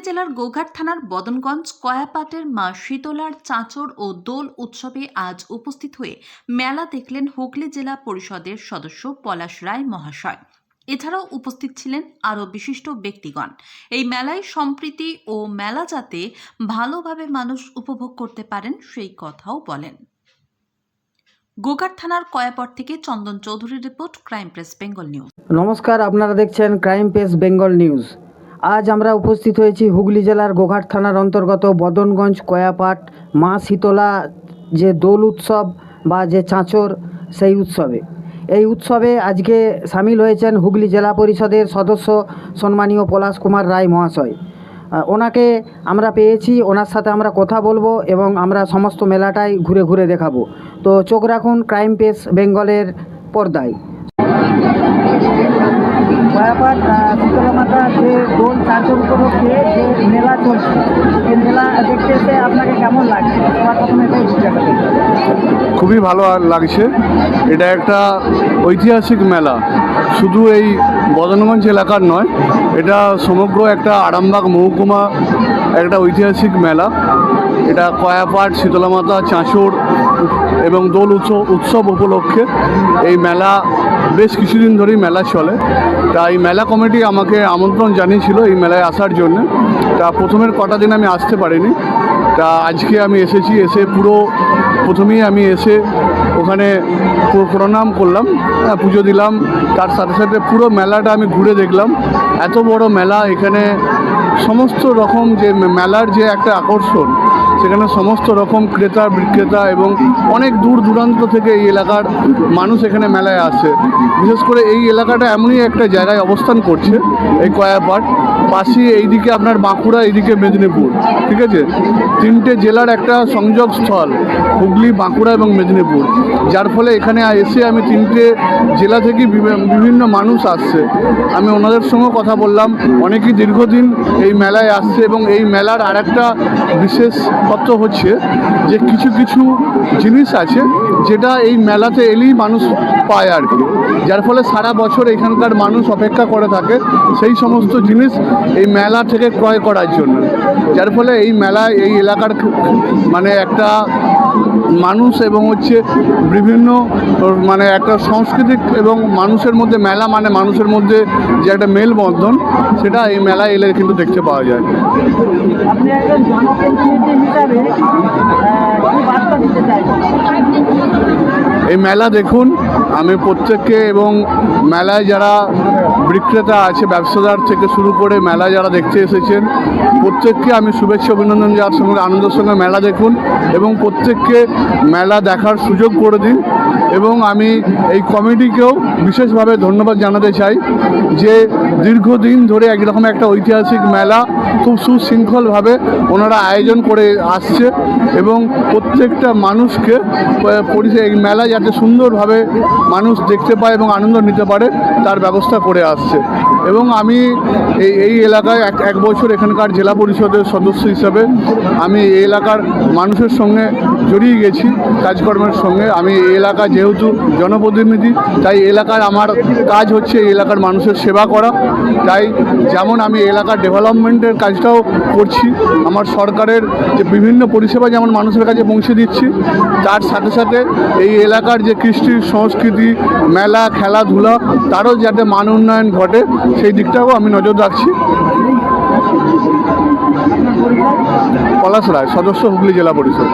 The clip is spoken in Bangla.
হুগলি জেলার গোঘাট থানার বদনগঞ্জ, কয়াপাটের মা শীতলার চাঁচর ও দোল উৎসবে আজ উপস্থিত হয়ে মেলা দেখলেন হুগলি জেলা পরিষদের সদস্য পলাশ রায় মহাশয়। এছাড়াও উপস্থিত ছিলেন আরও বিশিষ্ট ব্যক্তিগণ। এই মেলায় সম্প্রীতি ও মেলা যাতে ভালোভাবে মানুষ উপভোগ করতে পারেন, সেই কথাও বলেন। গোঘাট থানার কয়াপট থেকে চন্দন চৌধুরীর report, crime press, Bengal news. নমস্কার, আপনারা দেখছেন ক্রাইম পেস বেঙ্গল নিউজ। আজ আমরা উপস্থিত হয়েছি হুগলি জেলার গোঘাট থানার অন্তর্গত বদনগঞ্জ কয়াপাট মা শীতলা যে দোল উৎসব বা যে চাঁচর সেই উৎসবে। এই উৎসবে আজকে সামিল হয়েছেন হুগলি জেলা পরিষদের সদস্য সম্মানীয় পলাশ কুমার রায় মহাশয়। ওনাকে আমরা পেয়েছি, ওনার সাথে আমরা কথা বলব এবং আমরা সমস্ত মেলাটাই ঘুরে ঘুরে দেখাবো। তো চোখ রাখুন, ক্রাইম পেস বেঙ্গলের পর্দায়। খুবই ভালো লাগছে। এটা একটা ঐতিহাসিক মেলা। শুধু এই বদনগঞ্জ এলাকার নয়, এটা সমগ্র একটা আরামবাগ মহকুমা একটা ঐতিহাসিক মেলা। এটা কয়াপাট শীতলামাতা চাঁচড় এবং দোল উৎসব উৎসব উপলক্ষে এই মেলা বেশ কিছুদিন ধরেই মেলা চলে। তা এই মেলা কমিটি আমাকে আমন্ত্রণ জানিয়েছিল এই মেলায় আসার জন্য। তা প্রথমের কটা দিন আমি আসতে পারিনি। তা আজকে আমি এসেছি এসে পুরো প্রথমেই আমি এসে ওখানে প্রণাম করলাম হ্যাঁ, পুজো দিলাম। তার সাথে সাথে পুরো মেলাটা আমি ঘুরে দেখলাম। এত বড় মেলা এখানে সমস্ত রকম যে মেলার যে একটা আকর্ষণ সেখানে সমস্ত রকম ক্রেতা, বিক্রেতা এবং অনেক দূর দূরান্ত থেকে এই এলাকার মানুষ এখানে মেলায় আসে। বিশেষ করে এই এলাকাটা এমনই একটা জায়গায় অবস্থান করছে, এই কয়াপাট পাশে এইদিকে আপনার বাঁকুড়া, এইদিকে মেদিনীপুর, ঠিক আছে? তিনটে জেলার একটা সংযোগ স্থল হুগলি, বাঁকুড়া এবং মেদিনীপুর। যার ফলে এখানে এসে আমি তিনটে জেলা থেকে বিভিন্ন মানুষ আসছে। আমি ওনাদের সঙ্গে কথা বললাম। অনেকেই দীর্ঘদিন এই মেলায় আসছে এবং এই মেলার আর একটা বিশেষত্ব হচ্ছে যে কিছু কিছু জিনিস আছে যেটা এই মেলাতে এলেই মানুষ পায় আর কি। যার ফলে সারা বছর এখানকার মানুষ অপেক্ষা করে থাকে। সেই সমস্ত জিনিস এই মেলা থেকে ক্রয় করার জন্য। যার ফলে এই মেলায় এই এলাকার মানে একটা মানুষ এবং হচ্ছে বিভিন্ন মানে একটা সাংস্কৃতিক এবং মানুষের মধ্যে, মেলা মানে মানুষের মধ্যে যে একটা মেলবন্ধন, সেটা এই মেলায় এলে কিন্তু দেখতে পাওয়া যায়। এই মেলা দেখুন, আমি প্রত্যেককে এবং মেলায় যারা বিক্রেতা আছে, ব্যবসাদার থেকে শুরু করে মেলা যারা দেখতে এসেছেন, প্রত্যেককে আমি শুভেচ্ছা, অভিনন্দন যাওয়ার সঙ্গে আনন্দের সঙ্গে মেলা দেখুন এবং প্রত্যেককে মেলা দেখার সুযোগ করে দিন এবং আমি এই কমিটিকেও বিশেষভাবে ধন্যবাদ জানাতে চাই যে দীর্ঘদিন ধরে একরকম একটা ঐতিহাসিক মেলা খুব সুশৃঙ্খলভাবে ওনারা আয়োজন করে আসছে এবং প্রত্যেকটা মানুষকে এই মেলা যাতে সুন্দরভাবে মানুষ দেখতে পায় এবং আনন্দ নিতে পারে, তার ব্যবস্থা করে আসছে। এবং আমি এই এই এলাকায় এক এক বছর এখানকার জেলা পরিষদের সদস্য হিসাবে আমি এই এলাকার মানুষের সঙ্গে জড়িয়ে গেছি কাজকর্মের সঙ্গে। আমি এলাকা যেহেতু জনপ্রতিনিধি, তাই এলাকার আমার কাজ হচ্ছে এলাকার মানুষের সেবা করা। তাই যেমন আমি এলাকার ডেভেলপমেন্টের কাজটাও করছি, আমার সরকারের যে বিভিন্ন পরিষেবা যেমন মানুষের কাছে পৌঁছে দিচ্ছি, তার সাথে সাথে এই এলাকার যে কৃষ্টি সংস্কৃতি, মেলা, খেলাধুলা, তারও যাতে মান উন্নয়ন ঘটে, সেই দিকটাও আমি নজর রাখছি। পলাশ রায় সদস্য হুগলি জেলা পরিষদ।